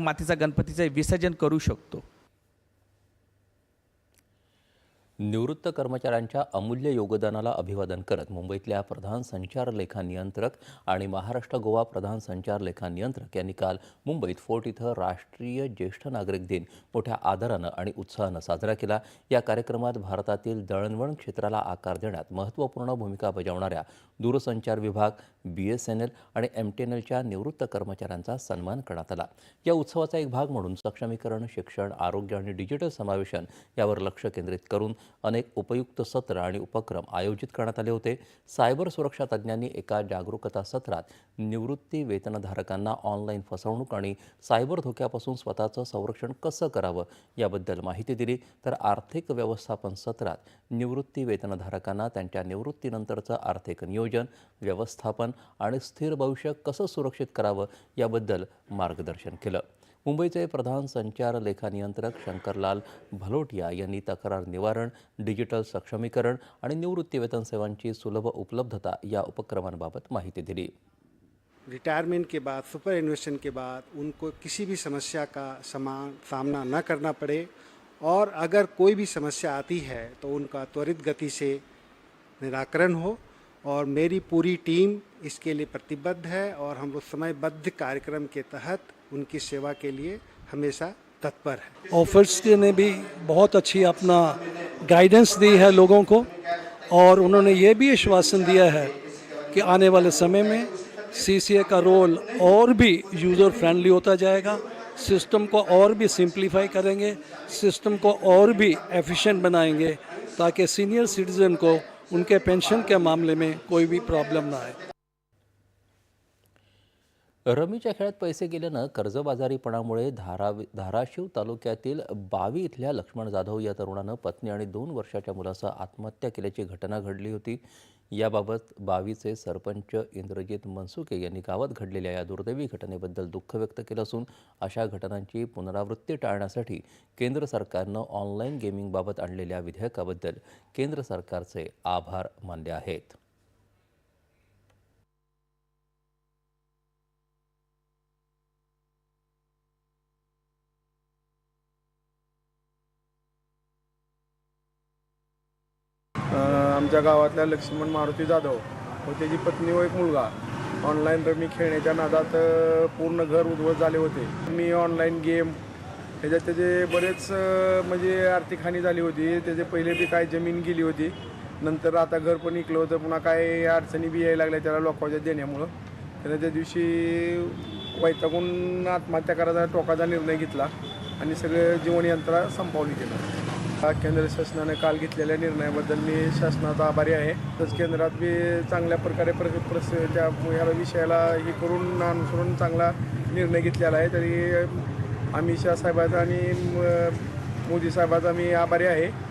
मातीचा गणपतीचं विसर्जन करू शकतो. निवृत्त कर्मचाऱ्यांच्या अमूल्य योगदानाला अभिवादन करत मुंबईतल्या प्रधान संचार लेखा नियंत्रक आणि महाराष्ट्र गोवा प्रधान संचार लेखा नियंत्रक यांनी काल मुंबईत फोर्ट इथं राष्ट्रीय ज्येष्ठ नागरिक दिन मोठ्या आदरानं आणि उत्साहानं साजरा केला. या कार्यक्रमात भारतातील दळणवळण क्षेत्राला आकार देण्यात महत्त्वपूर्ण भूमिका बजावणाऱ्या दूरसंचार विभाग बी एस एन एल आणि एम टी एन एलच्या निवृत्त कर्मचाऱ्यांचा सन्मान करण्यात आला. या उत्सवाचा एक भाग म्हणून सक्षमीकरण शिक्षण आरोग्य आणि डिजिटल समावेशन यावर लक्ष केंद्रित करून अनेक उपयुक्त सत्र आणि उपक्रम आयोजित करण्यात आले होते. सायबर सुरक्षा तज्ज्ञांनी एका जागरूकता सत्रात निवृत्ती वेतनधारकांना ऑनलाईन फसवणूक आणि सायबर धोक्यापासून स्वतःचं संरक्षण कसं करावं याबद्दल माहिती दिली. तर आर्थिक व्यवस्थापन सत्रात निवृत्ती वेतनधारकांना त्यांच्या निवृत्तीनंतरचं आर्थिक नियोजन व्यवस्थापन आणि स्थिर भविष्य कसं सुरक्षित करावं याबद्दल मार्गदर्शन केलं. मुंबईचे प्रधान संचार लेखा नियंत्रक शंकरलाल भलोटिया यांनी तक्रार निवारण डिजिटल सक्षमीकरण आणि निवृत्तीवेतन सेवांची सुलभ उपलब्धता या उपक्रमांबाबत माहिती दिली. रिटायरमेंट के बाद सुपर एनुएशन के बाद उनको किसी भी समस्या का समान सामना न करना पड़े और अगर कोई भी समस्या आती है तो उनका त्वरित गति से निराकरण हो और मेरी पूरी टीम इसके लिए प्रतिबद्ध है और हम लोग समयबद्ध कार्यक्रम के तहत उनकी सेवा के लिए हमेशा तत्पर है। ऑफर्स ने भी बहुत अच्छी अपना गाइडेंस दी है लोगों को और उन्होंने ये भी आश्वासन दिया है कि आने वाले समय में सीसीए का रोल और भी यूज़र फ्रेंडली होता जाएगा सिस्टम को और भी सिंप्लीफाई करेंगे सिस्टम को और भी एफिशिएंट बनाएँगे ताकि सीनियर सिटीज़न को उनके पेंशन के मामले में कोई भी प्रॉब्लम ना आए। रमीच्या खेळात पैसे गेल्यानं कर्जबाजारीपणामुळे धारावी धाराशिव तालुक्यातील बावी इथल्या लक्ष्मण जाधव या तरुणानं पत्नी आणि दोन वर्षाच्या मुलासह आत्महत्या केल्याची घटना घडली होती. याबाबत बावीचे सरपंच इंद्रजित मनसुके यांनी गावात घडलेल्या या दुर्दैवी घटनेबद्दल दुःख व्यक्त केलं असून अशा घटनांची पुनरावृत्ती टाळण्यासाठी केंद्र सरकारनं ऑनलाईन गेमिंगबाबत आणलेल्या विधेयकाबद्दल केंद्र सरकारचे आभार मानले आहेत. आमच्या गावातल्या लक्ष्मण मारुती जाधव व त्याची पत्नी व एक मुलगा. ऑनलाईन रमी खेळण्याच्या नादात पूर्ण घर उद्ध्वस्त झाले होते. मी ऑनलाईन गेम त्याच्यात त्याचे बरेच म्हणजे आर्थिक हानी झाली होती. त्याचे पहिले बी काय जमीन गेली होती. नंतर आता घर पण इकलं होतं. पुन्हा काय अडचणी बी यायला लागल्या त्याला लोकांच्या देण्यामुळं. त्यानं त्या दिवशी वैतागून आत्महत्या करायचा टोकाचा निर्णय घेतला आणि सगळं जीवनयंत्रा संपवली गेलं केंद्र शासनाने काल घेतलेल्या निर्णयाबद्दल मी शासनाचा आभारी आहे. तसंच केंद्रात बी चांगल्या प्रकारे प्र प्रस त्या ह्या विषयाला हे करून अनुसरून चांगला निर्णय घेतलेला आहे. तरी अमित शाह साहेबाचा आणि म- मोदी साहेबाचा मी आभारी आहे.